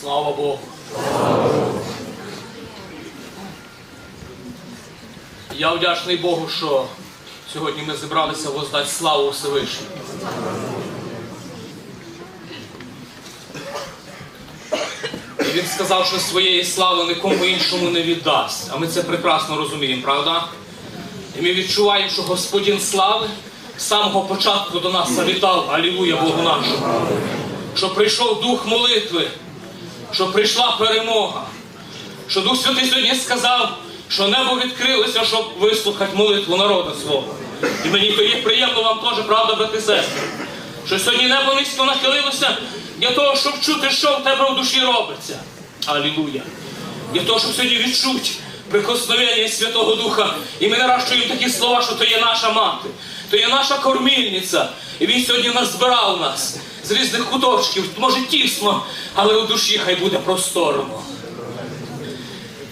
Слава Богу. Я вдячний Богу, що сьогодні ми зібралися воздати славу Всевишньому. І він сказав, що своєї слави нікому іншому не віддасть. А ми це прекрасно розуміємо, правда? І ми відчуваємо, що Господин слави з самого початку до нас завітав, алілуя Богу нашому. Що прийшов дух молитви, що прийшла перемога. Що Дух Святий сьогодні сказав, що небо відкрилося, щоб вислухати молитву народу свого. І мені то є приємно вам теж, правда, брати сестри, що сьогодні небо низько нахилилося для того, щоб чути, що в тебе в душі робиться. Алілуя. Для того, щоб сьогодні відчути прикосновення Святого Духа. І ми наращуємо такі слова, що то є наша мати, то є наша кормільниця. І він сьогодні назбирав нас з різних куточків, може тісно, але у душі хай буде просторно.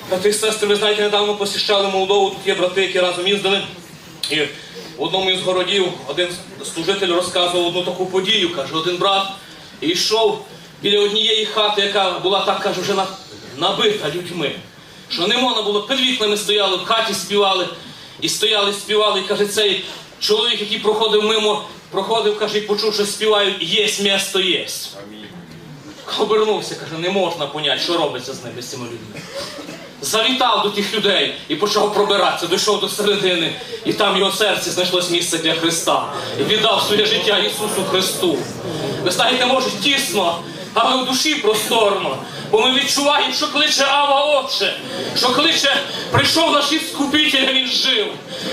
Брати і сестри, ви знаєте, недавно посіщали Молдову, тут є брати, які разом їздили. І в одному із городів один служитель розказував одну таку подію, каже, один брат йшов біля однієї хати, яка була так, каже, вже набита людьми. Що не можна було, під вікнами стояли, в хаті співали, і стояли, співали, і каже, цей чоловік, який проходив мимо, проходив, каже, і почув, що співають, єсть місто єсть. Обернувся, каже, не можна поняти, що робиться з ними з цими людьми. Завітав до тих людей і почав пробиратися, дійшов до середини, і там в його серці знайшлось місце для Христа. І віддав своє життя Ісусу Христу. Ви знаєте, може тісно, але в душі просторно. Бо ми відчуваємо, що кличе Ава Отче, що кличе, прийшов наш Іскупитель, він жив.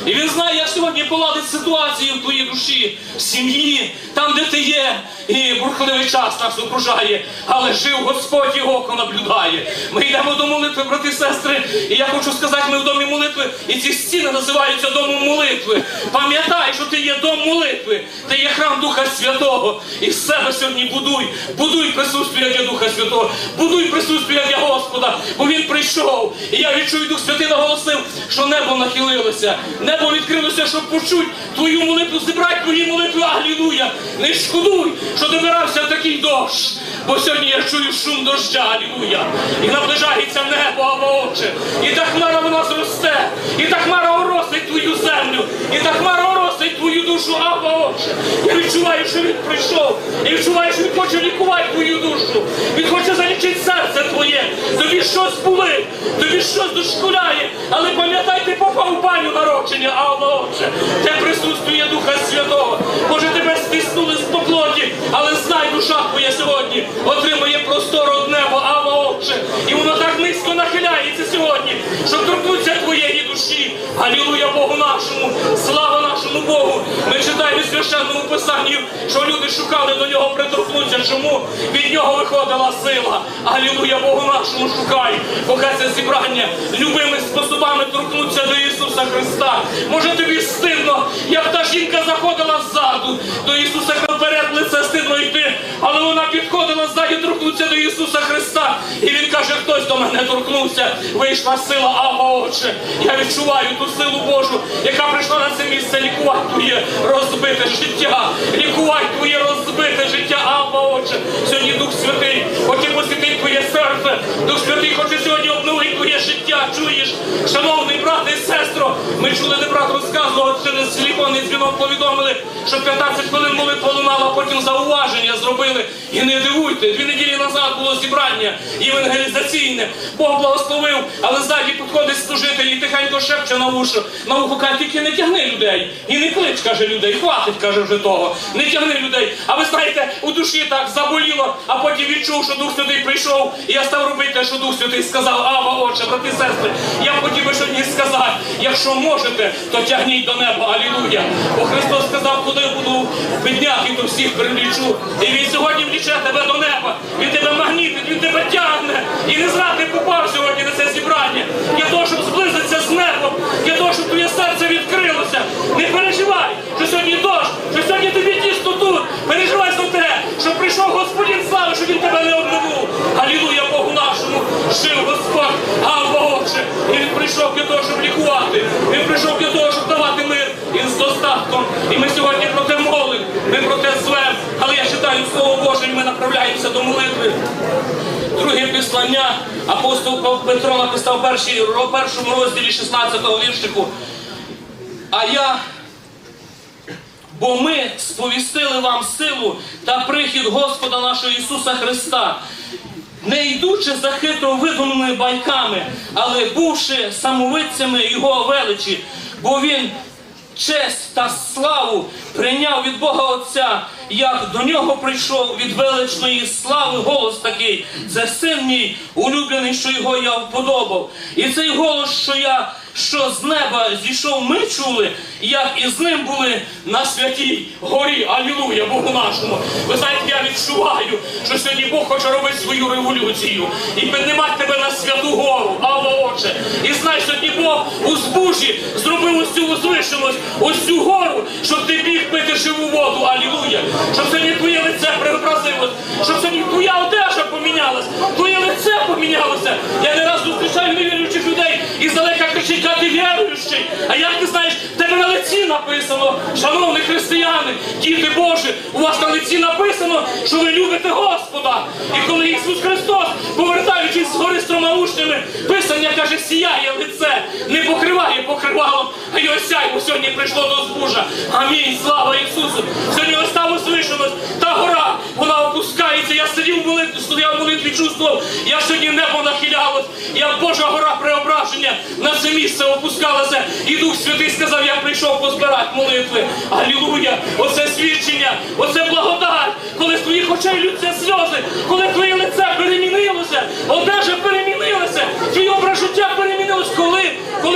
І він знає, як сьогодні поладить ситуацію в твоїй душі, в сім'ї, там, де ти є. І бурхливий час нас окружає, але жив Господь і око наблюдає. Ми йдемо до молитви, брати і сестри. І я хочу сказати, ми в домі молитви, і ці стіни називаються домом молитви. Пам'ятай, що ти є дом молитви, ти є храм Духа Святого. І з себе сьогодні будуй, будуй присутствие для Духа Святого, будуй присутствие для Господа, бо Він прийшов. І я відчую, Дух Святий наголосив, що небо нахилилося, небо відкрилося, щоб почуть твою молитву, зібрати твої молитви, алілуя. Не шкодуй, що добирався такий дощ. Бо сьогодні я чую шум доща, алілуя. І наближається небо, або очі. І та хмара вона зросте, і та хмара оросить твою землю, і та хмара оросить твою душу, або очі. Я відчуваю, що він прийшов. Я відчуваю, що він хоче лікувати твою душу. Він хоче залічити серце твоє. Тобі щось болить, тобі щось дошкуляє. Але пам'ятай, ти попав в баню народження, Алла Отче. Те присутствує Духа Святого. Може тебе стиснули з поклоні, але знай, душа твоя сьогодні отримує простор од неба, Алла Отче. І воно так низько нахиляється сьогодні, щоб торкнуться твоєї душі. Алілуя Богу нашому, слава нашому Богу. Ми читаємо в священному писанні, що люди шукали до нього приторкнутися. Чому? Від нього виходила сила. Алілуя Богу нашому шукай. Поки це зібрання любими способами торкнуться до Ісуса Христа. Може тобі стидно, як та жінка заходила ззаду до Ісуса вперед лице стидно йти, але вона підходила ззаді торкнутися до Ісуса Христа. І Він каже, хтось до мене торкнувся. Вийшла сила, Ава Отче. Я відчуваю ту силу Божу, яка прийшла на це місце лікувати твоє розбите життя. Лікувати твоє розбите життя, Абба, Отче. Сьогодні Дух Святий хоче посвятити твоє серце. Дух Святий хоче сьогодні обновити твоє життя. Чуєш, шановний брат і сестро, ми чули, де брат розказував через телефонний дзвінок повідомили, що 15 хвилин молитва лунала, потім зауваження зробили. І не дивуйте, дві неділі назад було зібрання євангелізаційне. Бог благословив, але ззаді підходить служитель і тихенько шепче на вушу. На вухо каже, тільки не тягни людей. І не клич, каже людей. Хватить, каже вже того. Не тягни людей. А ви знаєте, у душі так заболіло, а потім відчув, що Дух Святий прийшов. І я став робити те, що Дух Святий сказав. Ава, отче, брати сестри, я хотів би сьогодні сказати, якщо можете, то тягніть до неба. Алілуя. Бо Христос сказав, куди я буду підняти, то всіх прилічу. І Він сьогодні вліче тебе до неба. Він тебе магнітить, він тебе тягне. І не зря ти попав сьогодні на це зібрання. Для того, щоб зблизитися з небом, для того, щоб твоє серце відкрилося. Не переживай, що сьогодні дощ, що сьогодні тобі тісно тут. Переживай за те, що прийшов Господин слави, щоб він тебе не обманув. Алілуя Богу нашому, жив Господь, Авва Отче. І він прийшов для того, щоб лікувати. Він прийшов для того, щоб давати мир і з достатком. І ми сьогодні про те молимо, ми про те звем. Але я читаю Слово Боже, і ми направляємося до молитви. Другий післання апостол Петро написав в першій- в першому розділі 16-го віршику. А я Бо ми сповістили вам силу та прихід Господа нашого Ісуса Христа, не йдучи за хитро видуманими байками, але бувши самовидцями Його величі, бо Він честь та славу прийняв від Бога Отця, як до нього прийшов від величної слави голос такий. Це син мій улюблений, що його я вподобав. І цей голос, що я що з неба зійшов, ми чули, як і з ним були на святій горі. Алілуя, Богу нашому. Ви знаєте, я відчуваю, що сьогодні Бог хоче робити свою революцію і піднімати тебе на святу гору, Алла Отче. І знай, сьогодні Бог у збужі зробив ось цю возвишеність, ось цю гору, щоб ти міг пити живу воду. Алілуя. Щоб сьогодні твоє лице преобразилось, щоб сьогодні твоя одежа помінялась, твоє лице помінялося. Я не раз зустрічаю невіруючих людей і здалека кричить, а ти віруючий. А як ти знаєш, в тебе на лиці написано, шановні християни, діти Божі, у вас на лиці написано, що ви любите Господа. І коли Ісус Христос, повертаючись з гори стромаушнями, писання каже, сіяє лице, не покриває покривалом, а його сяйво сьогодні прийшло до збужа. Амінь, слава Ісусу. Сьогодні ось свишу нас та гора, молитві, стояв в молитві, чувствував, як сьогодні небо нахилялось, як Божа гора преображення на це місце опускалася. І Дух Святий сказав, я прийшов позбирати молитви. Алілуя! Оце свідчення, оце благодать, коли з твоїх очей лються сльози, коли твоє лице перемінилося, одежа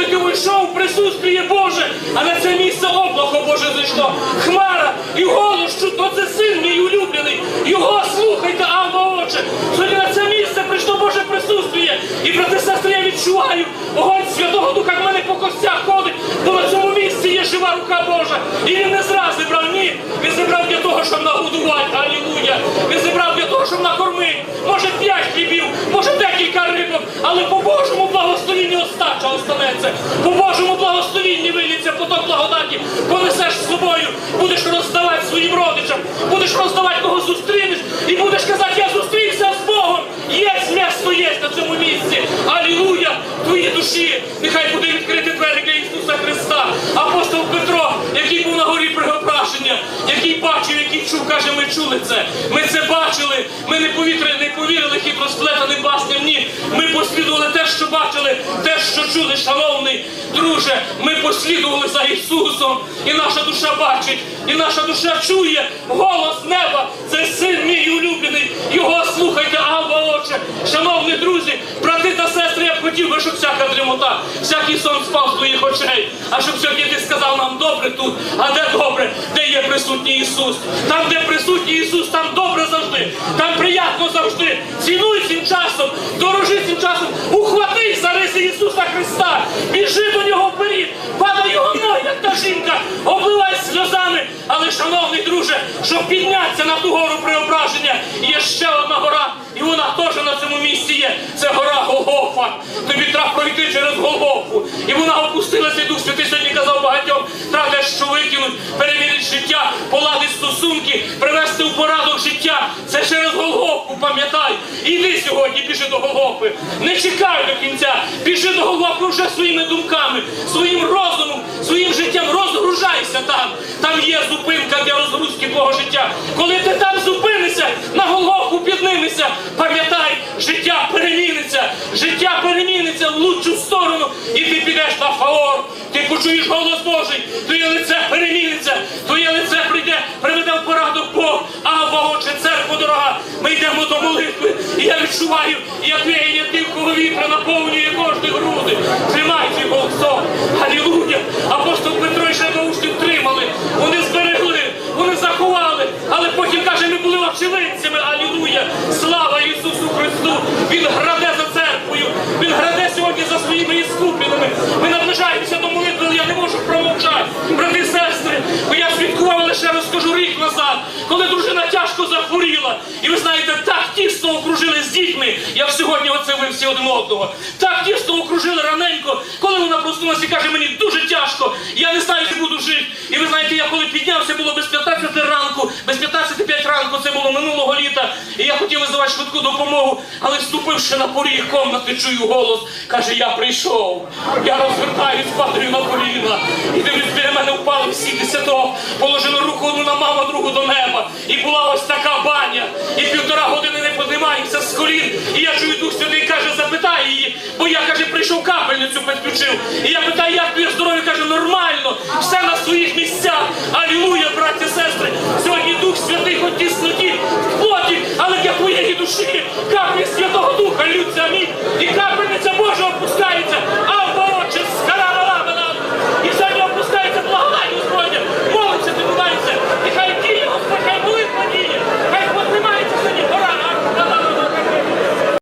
коли, коли ти вийшов в присутствіє Боже, а на це місце облако Боже зайшло. Хмара і голос чутно, це син мій улюблений. Його слухайте, Авва Отче. Сьогодні на це місце прийшло Боже присутствіє. І брати сестри, я відчуваю огонь Святого Духа в мене по костях ходить, бо на цьому місці є жива рука Божа. І він не зраз зібрав, ні. Він зібрав для того, щоб нагодувати. Алілуя. Він зібрав для того, щоб накормити. Може п'ять хлібів, може декілька рибок, але по Божому благословінні остача останеться. По Божому благословінні виліться поток благодаті. Понесеш з собою, будеш роздавати своїм родичам, будеш роздавати кого зустрінеш, і будеш казати, я зустрівся з Богом. Є місто є на цьому місці. Алілуя! Твої душі, нехай буде відкрити двері для Ісуса Христа. Апостол Петро, який був на горі преображення, який бачив, який чув, каже, ми чули це. Ми це бачили. Ми не повітря, не повірили хитросплетаним басням. Ні. Ми послідували те, що бачили, те, що чули, шановний друже. Ми послідували за Ісусом. І наша душа бачить, і наша душа чує голос неба. Це син мій улюблений. Його слухайте, Алва Отче. Шановні друзі, брати та сестри, я б хотів би, щоб всяка дрімота, всякий сон спав з твоїх очей. А щоб сьогодні ти сказав нам добре тут. А де добре? Де є присутній Ісус? Там, де присутній Ісус, там добре завжди, там приятно завжди. Цінуй цим часом, дорожи цим часом, ухвати за риси Ісуса Христа, біжи до нього вперед, падай його ноги, як та жінка, обливай сльозами. Шановний друже, щоб піднятися на ту гору преображення, є ще одна гора, і вона теж на цьому місці є. Це гора Голгофа. Тобі треба пройти через Голгофу. І вона опустилася, Дух Святий сьогодні казав багатьом, треба дещо викинуть, перевірити життя, поладити стосунки, привести у порядок життя. Це через Голгофу, пам'ятай. Іди сьогодні, біжи до Голгофи. Не чекай до кінця. Біжи до Голгофи вже своїми думками, своїм розумом, своїм життям. Розгружайся там. Там є зупинка для розгрузки твого життя. Коли ти там зупинишся, на Голгофу піднимешся, пам'ятай, життя переміниться, життя переміниться в лучшу сторону, і ти підеш на фаор. Ти почуєш голос Божий, твоє лице переміниться, твоє лице прийде, приведе в порадок Бог. А Отче, церква дорога, ми йдемо до молитви. І я відчуваю, як веяння дивкого вітра наповнює кожні груди. Тримай твій голосом. Алілуя! Апостол Петро ще наушник тримали. Вони зберегли, вони заховали, але потім каже, ми були очевидцями. Алілуя! Слава Ісусу Христу! Він граде за церквою, Він граде сьогодні за своїми іскупленими. Ми наближаємося до молитви, але я не можу промовчати. Брати і сестри, бо я свідкував лише розкажу рік назад, коли дружина тяжко захворіла. І ви знаєте, так тісно окружили з дітьми. як сьогодні оце ви всі один одного. Так тісно окружили раненько, коли вона проснулася і каже, мені дуже тяжко, я не знаю, чи буду жити. І ви знаєте, я коли піднявся, було без 15 ранку, без 15 ранку, це було минулого літа, і я хотів визивати швидку допомогу, але вступивши на поріг комнати, чую голос, каже, я прийшов. Я розвертаюсь, падаю на коліна. І дивлюсь, впали всі десяток, положили руку одну на маму, другу до неба. І була ось така баня. І півтора години не піднімаємося з колін. І я чую дух сюди каже, запитай її, бо я каже, прийшов капельницю, підключив. І я питаю, як твоє здоров'я каже, нормально, все на своїх місцях. Алілуя, браття, сестри.